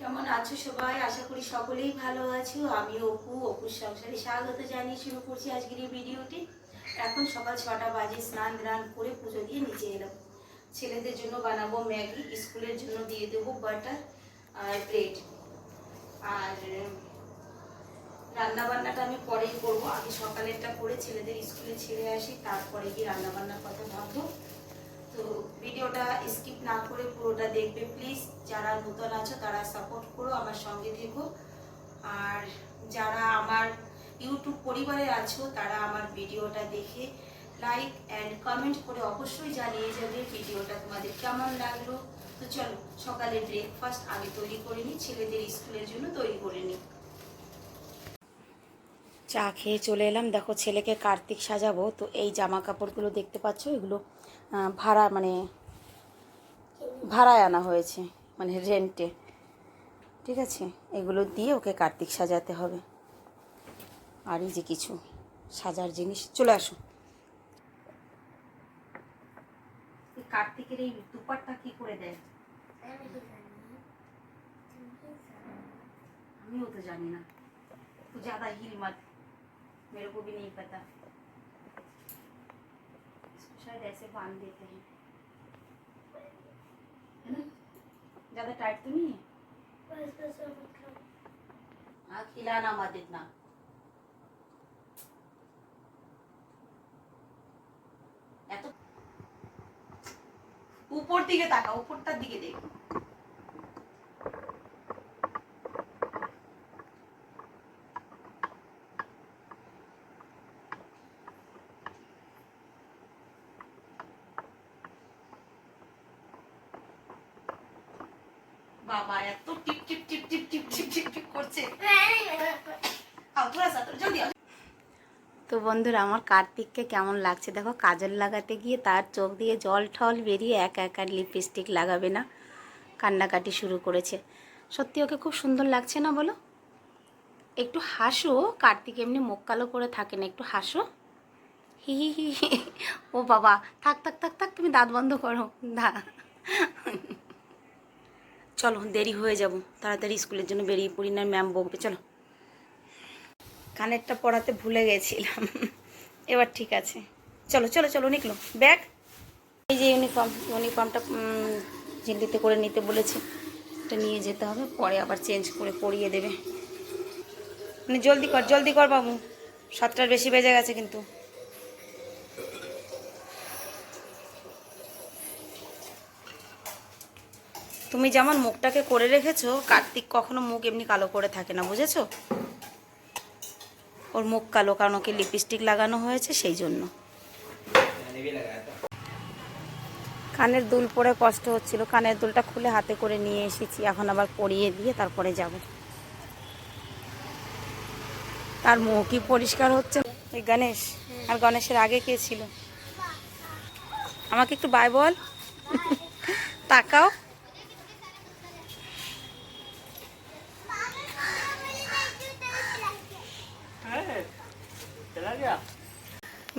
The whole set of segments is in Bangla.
কেমন আছো সবাই? আশা করি সকলেই ভালো আছো। আমি অপু, অপুর সংসারে স্বাগত জানিয়ে শুরু করছি আজকের এই ভিডিওটি। এখন সকাল ছটা বাজে, স্নান ধান করে পুজো দিয়ে নিচে এলাম। ছেলেদের জন্য বানাবো ম্যাগি, স্কুলের জন্য দিয়ে দেবো বাটার আর ব্রেড। আর রান্নাবান্নাটা আমি পরেই করব। আগে সকালেরটা করে ছেলেদের স্কুলে ছেড়ে আসি, তারপরে গিয়ে রান্নাবান্নার কথা ভাববো। তো ভিডিওটা স্কিপ না করে পুরোটা দেখবে। প্লিজ, যারা নতুন আছো, তারা সাপোর্ট করো আমার সঙ্গে থেকো। আর যারা আমার ইউটিউব পরিবারে আছো, তারা আমার ভিডিওটা দেখে লাইক অ্যান্ড কমেন্ট করে অবশ্যই জানিয়ে যাবে ভিডিওটা তোমাদের কেমন লাগল। তো চলো সকালে ব্রেকফাস্ট আগে তৈরি করে নিই, ছেলেদের স্কুলের জন্য তৈরি করে নিই। চা খেয়ে চলে এলাম। দেখো ছেলেকে কার্তিক সাজাবো। তো এই জামা কাপড়গুলো দেখতে পাচ্ছ? এগুলো ভাড়া মানে ভাড়ায় আনা হয়েছে মানে রেন্টে ঠিক আছে? এগুলো দিয়ে ওকে কার্তিক সাজাতে হবে। আর এই যে কিছু সাজার জিনিস। চলে আসো। কার্তিকের এই দুপারটা কি করে দেয়? আমিও তো জানি না। তো জাদা হিল মারতে मेरे को भी नहीं पता इसको शायद ऐसे बांध देते हैं है ना ज्यादा टाइट तो नहीं है हाँ खिलाना मत इतना এত উপর দিকে তাকা উপরটার দিকে দেখ বাবা, এত টিপ টিপ টিপ টিপ টিপ টিপ টিপ টিপ করছে। জলদি তো বন্ধুরা, আমার কার্তিককে কেমন লাগছে? দেখো, কাজল লাগাতে গিয়ে তার চোখ দিয়ে জল ঠল বেরিয়ে এক এক আর লিপস্টিক লাগাবে না। কান্নাকাটি শুরু করেছে। সত্যি, ওকে খুব সুন্দর লাগছে না বলো? একটু হাসো, কার্তিক এমনি মুখ কালো করে থাকে না, একটু হাসো। হি হি হি। ও বাবা, থাক থাক থাক থাক, তুমি দাঁত বন্ধ করো। দা চলো দেরি হয়ে যাব। তাড়াতাড়ি স্কুলের জন্য বেরিয়ে পড়ি। না ম্যাম বকবে। চলো। কানেরটা পড়াতে ভুলে গেছিলাম। এবার ঠিক আছে। চলো চলো চলো নিকলো। ব্যাগ? এই যে ইউনিফর্ম ইউনিফর্মটা ঝিল্লিতে করে নিতে বলেছে। এটা নিয়ে যেতে হবে। পরে আবার চেঞ্জ করে পরিয়ে দেবে। মানে জলদি কর জলদি কর বাবু। সাতটার বেশি বেজে গেছে কিন্তু। তুমি যেমন মুখটাকে করে রেখেছো, কার্তিক কখনো মুখ এমনি কালো করে থাকে না, বুঝেছ? ওর মুখ কালো কারণ ওকে লিপস্টিক লাগানো হয়েছে সেই জন্য। কানের দুল পরে কষ্ট হচ্ছিল। কানের দুলটা খুলে হাতে করে নিয়ে এসেছি, এখন আবার পরিয়ে দিয়ে তারপরে যাব। তার মুখই পরিষ্কার হচ্ছে। এই গণেশ, আর গণেশের আগে কে ছিল? আমাকে একটু বাই বল। তাকাও।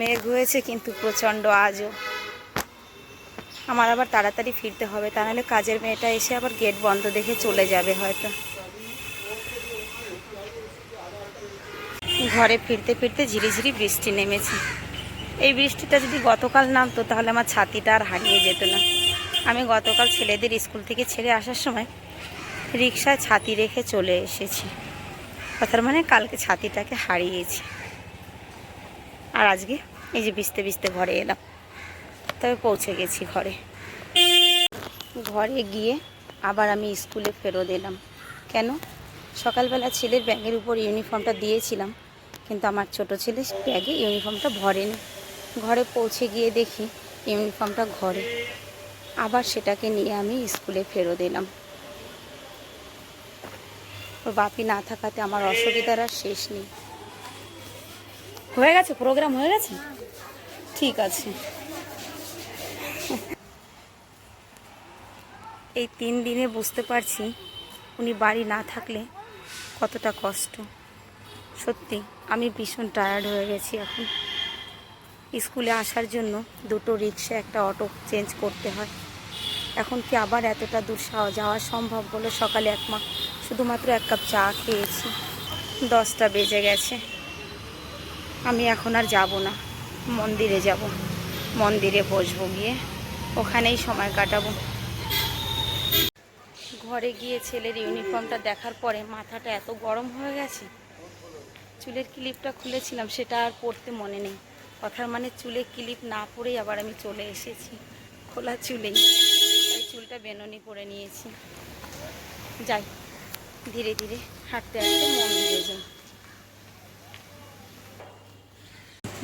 মেঘ হয়েছে কিন্তু প্রচণ্ড আজও। আমার আবার তাড়াতাড়ি ফিরতে হবে, তা নাহলে কাজের মেয়েটা এসে আবার গেট বন্ধ দেখে চলে যাবে হয়তো। ঘরে ফিরতে ফিরতে ঝিরিঝিরি বৃষ্টি নেমেছে। এই বৃষ্টিটা যদি গতকাল নামতো, তাহলে আমার ছাতিটা আর হারিয়ে যেত না। আমি গতকাল ছেলেদের স্কুল থেকে ছেড়ে আসার সময় রিক্সায় ছাতি রেখে চলে এসেছি। কথার মানে কালকে ছাতিটাকে হারিয়েছি। আর আজকে এই যে ভিজতে ভিজতে ঘরে এলাম। তবে পৌঁছে গেছি ঘরে। ঘরে গিয়ে আবার আমি স্কুলে ফেরত এলাম। কেন? সকালবেলা ছেলের ব্যাগের উপর ইউনিফর্মটা দিয়েছিলাম, কিন্তু আমার ছোট ছেলে ব্যাগে ইউনিফর্মটা ভরেনি। ঘরে পৌঁছে গিয়ে দেখি ইউনিফর্মটা ঘরে। আবার সেটাকে নিয়ে আমি স্কুলে ফেরত এলাম। ওর বাপি না থাকাতে আমার অসুবিধার আর শেষ নেই। হয়ে গেছে? প্রোগ্রাম হয়ে গেছে? ঠিক আছে। এই তিন দিনে বুঝতে পারছি উনি বাড়ি না থাকলে কতটা কষ্ট। সত্যি, আমি ভীষণ টায়ার্ড হয়ে গেছি এখন। স্কুলে আসার জন্য দুটো রিক্সা একটা অটো চেঞ্জ করতে হয়। এখন কি আবার এতটা দূর যাওয়া সম্ভব বলে সকালে এক মা শুধুমাত্র এক কাপ চা খেয়েছি। দশটা বেজে গেছে। আমি এখন আর যাব না। মন্দিরে যাব। মন্দিরে বসবো গিয়ে। ওখানেই সময় কাটাবো। ঘরে গিয়ে ছেলের ইউনিফর্মটা দেখার পরে মাথাটা এত গরম হয়ে গেছে। চুলের ক্লিপটা খুলেছিলাম, সেটা আর পড়তে মনে নেই। কথার মানে চুলে ক্লিপ না পরেই আবার আমি চলে এসেছি। খোলা চুলেই। চুলটা বেননি করে নিয়েছি। যাই, ধীরে ধীরে হাঁটতে হাঁটতে মন মন্দিরে যাই।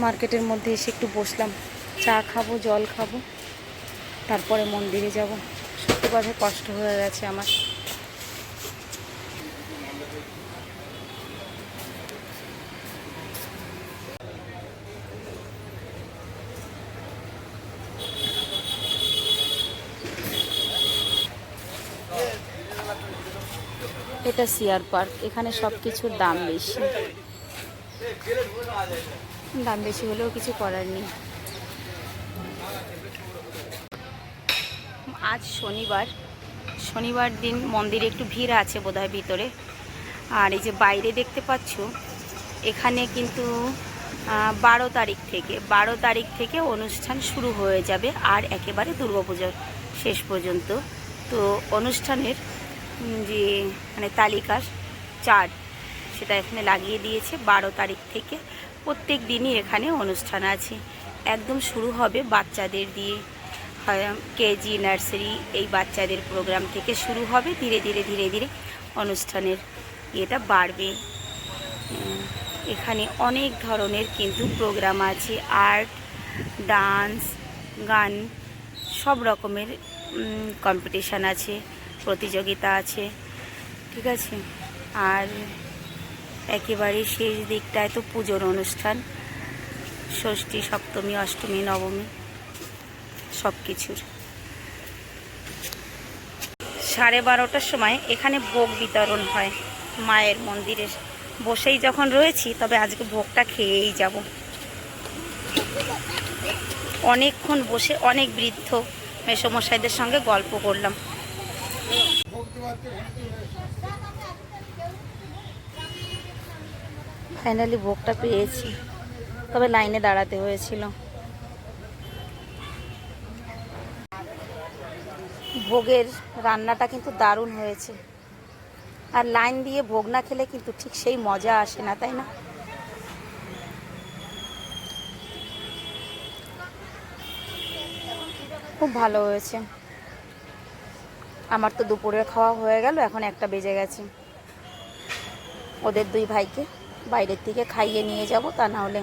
মার্কেটের মধ্যে এসে একটু বসলাম। চা খাব, জল খাব, তারপরে মন্দিরে যাব। সত্যি কথা কষ্ট হয়ে গেছে আমার। এটা সিয়ার পার্ক। এখানে সব কিছুর দাম বেশি। দাম বেশি হলেও কিছু করার নেই। আজ শনিবার। শনিবার দিন মন্দিরে একটু ভিড় আছে বোধহয় ভিতরে। আর এই যে বাইরে দেখতে পাচ্ছ, এখানে কিন্তু বারো তারিখ থেকে, বারো তারিখ থেকে অনুষ্ঠান শুরু হয়ে যাবে আর একেবারে দুর্গাপুজোর শেষ পর্যন্ত। তো অনুষ্ঠানের যে মানে তালিকার চার্ট, সেটা এখানে লাগিয়ে দিয়েছে বারো তারিখ থেকে। প্রত্যেক দিনই এখানে অনুষ্ঠান আছে। একদম শুরু হবে বাচ্চাদের দিয়ে। কেজি, নার্সারি, এই বাচ্চাদের প্রোগ্রাম থেকে শুরু হবে। ধীরে ধীরে ধীরে ধীরে অনুষ্ঠানের ইয়েটা বাড়বে। এখানে অনেক ধরনের কিন্তু প্রোগ্রাম আছে। আর্ট, ডান্স, গান, সব রকমের কম্পিটিশান আছে, প্রতিযোগিতা আছে। ঠিক আছে? আর একেবারে শেষ দিকটায় তো পুজোর অনুষ্ঠান। ষষ্ঠী, সপ্তমী, অষ্টমী, নবমী সব কিছুর সাড়ে বারোটার সময় এখানে ভোগ বিতরণ হয় মায়ের মন্দিরে। বসেই যখন রয়েছি, তবে আজকে ভোগটা খেয়েই যাব। অনেকক্ষণ বসে অনেক বৃদ্ধ মেসমশাইদের সঙ্গে গল্প করলাম। ফাইনালি ভোগটা পেয়েছি। তবে লাইনে দাঁড়াতে হয়েছিল। ভোগের রান্নাটা কিন্তু দারুণ হয়েছে। আর লাইন দিয়ে ভোগ না খেলে কিন্তু ঠিক সেই মজা আসে না, তাই না? খুব ভালো হয়েছে। আমার তো দুপুরের খাওয়া হয়ে গেল, এখন একটা বেজে গেছে। ওদের দুই ভাইকে বাইরের থেকে খাইয়ে নিয়ে যাব, তা না হলে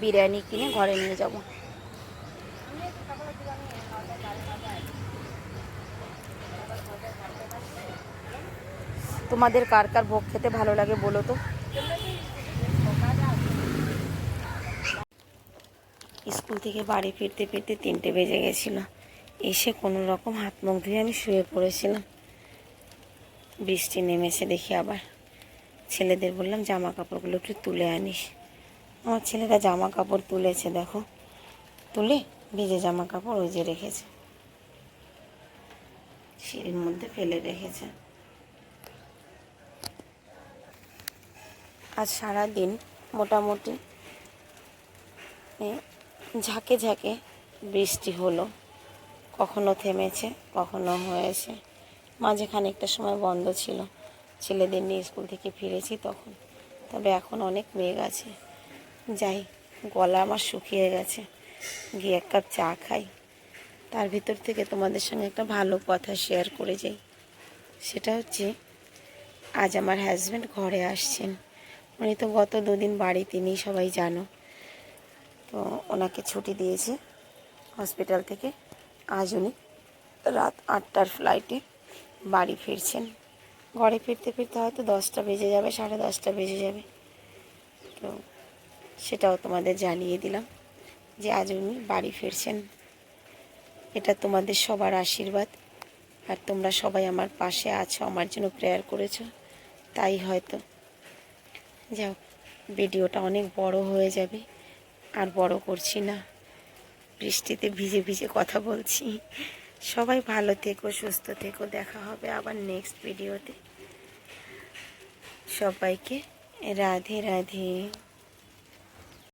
বিরিয়ানি কিনে ঘরে নিয়ে যাব। তোমাদের কার কার ভোগ খেতে ভালো লাগে বলো তো? স্কুল থেকে বাড়ি ফিরতে ফিরতে তিনটে বেজে গেছিল। এসে কোনো রকম হাত মুখ ধুয়ে আমি শুয়ে পড়েছিলাম। বৃষ্টি নেমেছে দেখি আবার। ছেলেদের বললাম জামা কাপড়গুলো একটু তুলে আনিস। আমার ছেলেরা জামা কাপড় তুলেছে, দেখো। তুলে ভিজে জামা কাপড় ওই যে রেখেছে। সিঁড়ির মধ্যে ফেলে রেখেছে। আজ সারাদিন মোটামুটি ঝাঁকে ঝাঁকে বৃষ্টি হলো। কখনো থেমেছে, কখনো হয়েছে। মাঝে খানিকটা সময় বন্ধ ছিল। ছেলেদের নিয়ে স্কুল থেকে ফিরেছি তখন। তবে এখন অনেক মেঘ আছে। যাই, গলা আমার শুকিয়ে গেছে। গিয়ে এক কাপ চা খাই। তার ভিতর থেকে তোমাদের সঙ্গে একটা ভালো কথা শেয়ার করে যাই। সেটা হচ্ছে, আজ আমার হাজব্যান্ড ঘরে আসছেন। উনি তো গত দুদিন বাড়ি তিনি সবাই জানো। তো ওনাকে ছুটি দিয়েছে হসপিটাল থেকে। আজ উনি রাত আটটার ফ্লাইটে বাড়ি ফিরছেন। ঘরে ফিরতে ফিরতে হয়তো দশটা বেজে যাবে, সাড়ে দশটা বেজে যাবে। তো সেটাও তোমাদের জানিয়ে দিলাম যে আজ উনি বাড়ি ফিরছেন। এটা তোমাদের সবার আশীর্বাদ। আর তোমরা সবাই আমার পাশে আছো, আমার জন্য প্রেয়ার করেছ। তাই হয়তো যাও, ভিডিওটা অনেক বড় হয়ে যাবে। আর বড় করছি না, বৃষ্টিতে ভিজে ভিজে কথা বলছি। সবাই ভালো থেকো সুস্থ থেকো। দেখা হবে আবার নেক্সট ভিডিওতে সবাইকে রাধে রাধে।